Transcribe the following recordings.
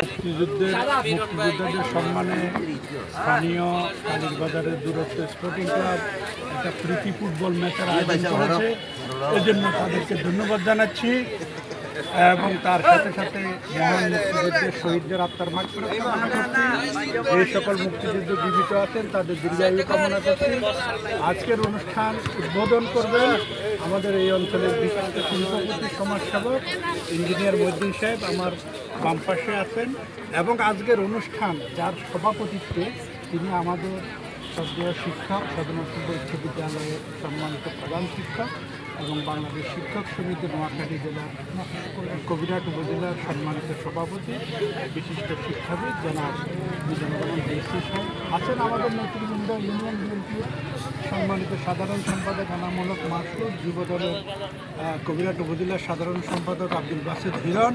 মুক্তিযুদ্ধের মুক্তিযোদ্ধাদের সম্মানে স্থানীয় বাজারের দূরত্ব স্পোর্টিং ক্লাব একটা প্রীতি ফুটবল ম্যাচের আয়োজন করেছে। এজন্য তাদেরকে ধন্যবাদ জানাচ্ছি। এবং তার সাথে সাথে মহান মুক্তিযুদ্ধের শহীদদের আত্মার মাঠ যে সকল মুক্তিযুদ্ধ জীবিত আছেন, তাদের দীর্ঘায়ু কামনা করছি। আজকের অনুষ্ঠান উদ্বোধন করবেন আমাদের এই অঞ্চলের বিশিষ্ট শিল্পপতি, সমাজসেবক, ইঞ্জিনিয়ার মহিদ্দিন সাহেব আমার বাম পাশে আছেন। এবং আজকের অনুষ্ঠান, যার সভাপতিত্বে তিনি আমাদের শ্রদ্ধেয় শিক্ষক সদনপুর উচ্চ বিদ্যালয়ের সম্মানিত প্রধান শিক্ষক। এবং বাংলাদেশ শিক্ষক সমিতি নোয়াখালী জেলার কবিরাট উপজেলার সম্মানিত সভাপতি, বিশিষ্ট শিক্ষাবিদ সাহেব আছেন আমাদের নেতৃবৃন্দ ইউনিয়ন বিএনপির সম্মানিত সাধারণ সম্পাদক আনামূলক মাসুদ যুব দলের কবিরাট উপজেলার সাধারণ সম্পাদক আব্দুল বাসিদ হিরণ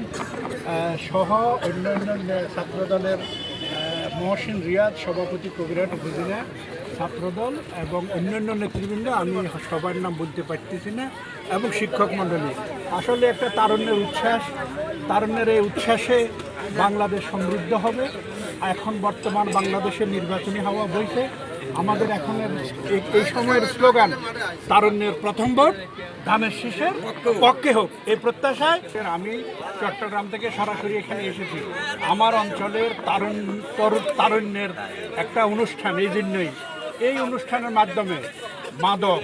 সহ অন্যান্য ছাত্রদলের মহসিন রিয়াদ সভাপতি কবিরাট উপজেলা। ছাত্রদল এবং অন্যান্য নেতৃবৃন্দ, আমি সবার নাম বলতে পারতেছি না, এবং শিক্ষক মণ্ডলী। আসলে একটা তারুণ্যের উচ্ছ্বাস, তারুণ্যের এই উচ্ছ্বাসে বাংলাদেশ সমৃদ্ধ হবে। এখন বর্তমান বাংলাদেশের নির্বাচনী হাওয়া বইছে। আমাদের এখন এই- সময়ের স্লোগান, তারুণ্যের প্রথম ভোট, ধানের শীষের পক্ষে হোক। এই প্রত্যাশায় আমি চট্টগ্রাম থেকে সরাসরি এখানে এসেছি। আমার অঞ্চলের তারুণ তরু- তারুণ্যের একটা অনুষ্ঠান, এই জন্যই। এই অনুষ্ঠানের মাধ্যমে মাদক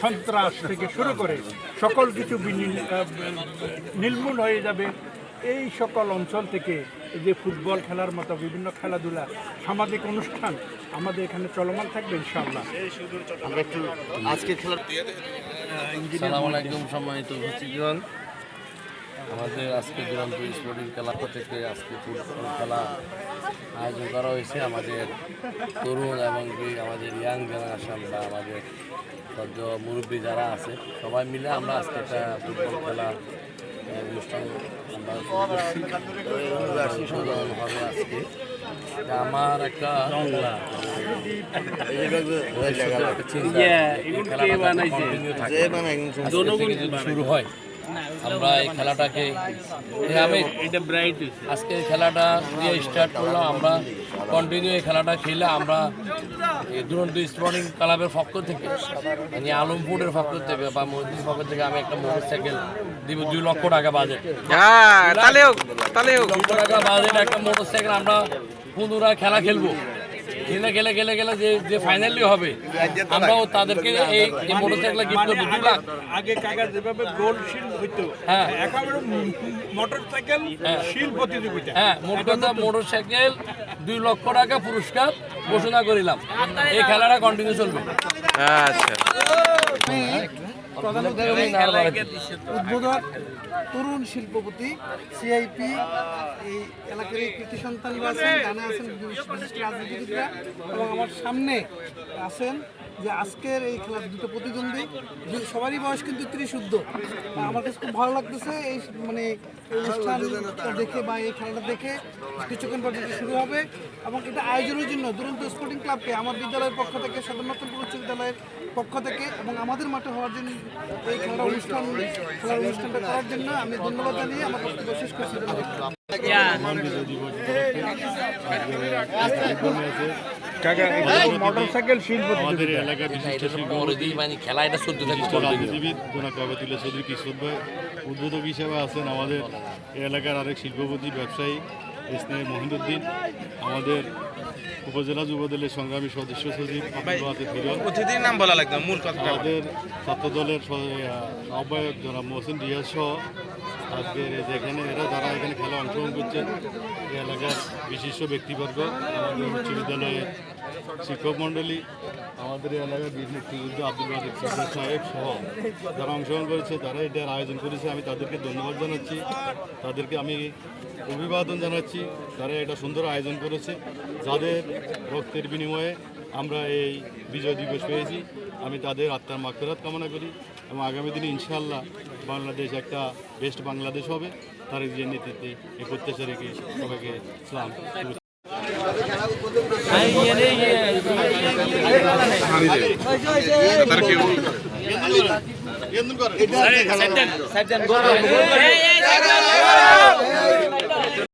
সন্ত্রাস থেকে শুরু করে সকল কিছু নির্মূল হয়ে যাবে। এই সকল অঞ্চল থেকে এই যে ফুটবল খেলার মতো বিভিন্ন খেলাধুলা সামাজিক অনুষ্ঠান আমাদের এখানে চলমান থাকবে ইনশাআল্লাহ। আমরা একটু আজকে খেলার সালাম আলাইকুম সম্মানিত উপস্থিতিগণ। আমাদের আজকে দুরন্ত স্পোর্টিং ক্লাব থেকে আজকে ফুটবল খেলা আয়োজন করা হয়েছে। আমাদের তরুণ এবং কি আমাদের ইয়াং জেনারেশন বা আমাদের সদ্য মুরব্বী যারা আছে সবাই মিলে আমরা আজকে একটা ফুটবল খেলা অনুষ্ঠান হবে আজকে। আমার একটা মানে শুরু হয় আমরা এই খেলাটাকে আমি আজকে খেলাটা দিয়ে স্টার্ট করলাম আমরা কন্টিনিউ এই খেলাটা খেলে আমরা এই দুরন্ত স্পোর্টিং ক্লাবের পক্ষ থেকে মানে আলমপুরের পক্ষ থেকে বা মসজিদের পক্ষ থেকে আমি একটা মোটর সাইকেল দিব দুই লক্ষ টাকা বাজেট হ্যাঁ হোক দুশো টাকা বাজেট একটা মোটর সাইকেল আমরা পুনরায় খেলা খেলব। খেলে খেলে খেলে গেলে যে যে ফাইনালি হবে আমরাও তাদেরকে এই এই মোটর সাইকেল গিফট করব দু লাখ। আগে কাগজ যেভাবে গোল্ড শিল্ড হইতো হ্যাঁ। একেবারে মোটর সাইকেল হ্যাঁ। শিল্ড প্রতিযোগিতা। হ্যাঁ মোট কথা মোটর দুই লক্ষ টাকা পুরস্কার ঘোষণা করিলাম। এই খেলাটা কন্টিনিউ চলবে। আচ্ছা। উদ্বোধক তরুণ শিল্পপতি সিআইপি এই এলাকার এই কৃতি সন্তানরা আছেন জানা আছেন বিশিষ্ট রাজনীতিবিদরা এবং আমার সামনে আছেন যে আজকের এই খেলার দুটো প্রতিদ্বন্দ্বী সবারই বয়স কিন্তু ত্রিশুদ্ধ। আমার কাছে খুব ভালো লাগতেছে এই মানে এই অনুষ্ঠানটা দেখে বা এই খেলাটা দেখে কিছুক্ষণ পর্যন্ত শুরু হবে এবং এটা আয়োজনের জন্য দুরন্ত স্পোর্টিং ক্লাবকে আমার বিদ্যালয়ের পক্ষ থেকে সদরনতুলপুর উচ্চ বিদ্যালয়ের পক্ষ থেকে এবং আমাদের মাঠে হওয়ার জন্য এই খেলার অনুষ্ঠান খেলার অনুষ্ঠানটা করার জন্য আমি ধন্যবাদ জানিয়ে আমার বক্তব্য শেষ করছি। আমাদের এলাকার বিশিষ্ট মানে খেলা এটা চলতে বিশিষ্ট রাজনীতিবিদ জনাব কাবাতুল্লাহ চৌধুরী কিশোর ভাই উদ্বোধক হিসেবে আছেন আমাদের এই এলাকার আরেক শিল্পপতি ব্যবসায়ী ইসনাই মহিনুদ্দিন আমাদের উপজেলা যুবদলের সংগ্রামী সদস্য সচিব অতিথির নাম বলা লাগবে মূল কথা আমাদের ছাত্র দলের আহ্বায়ক জনাব মোহসিন রিয়াজ সহ আজকে যেখানে এরা যারা এখানে খেলা অংশগ্রহণ করছেন এলাকার বিশিষ্ট ব্যক্তিবর্গ আমাদের উচ্চ বিদ্যালয়ের শিক্ষক মণ্ডলী, আমাদের এলাকার বীর মুক্তিযুদ্ধ আব্দুল সিদ্দিক সাহেব সহ যারা অংশগ্রহণ করেছে তারা এটার আয়োজন করেছে। আমি তাদেরকে ধন্যবাদ জানাচ্ছি। তাদেরকে আমি অভিবাদন জানাচ্ছি। তারা এটা সুন্দর আয়োজন করেছে। যাদের রক্তের বিনিময়ে আমরা এই বিজয় দিবস পেয়েছি, আমি তাদের আত্মার মাগফিরাত কামনা করি এবং আগামী দিনে ইনশাআল্লাহ বাংলাদেশ একটা বেস্ট বাংলাদেশ হবে। তার যে নেতৃত্বে এই প্রত্যাশা রেখে সবাইকে ইসলাম ఎందుకు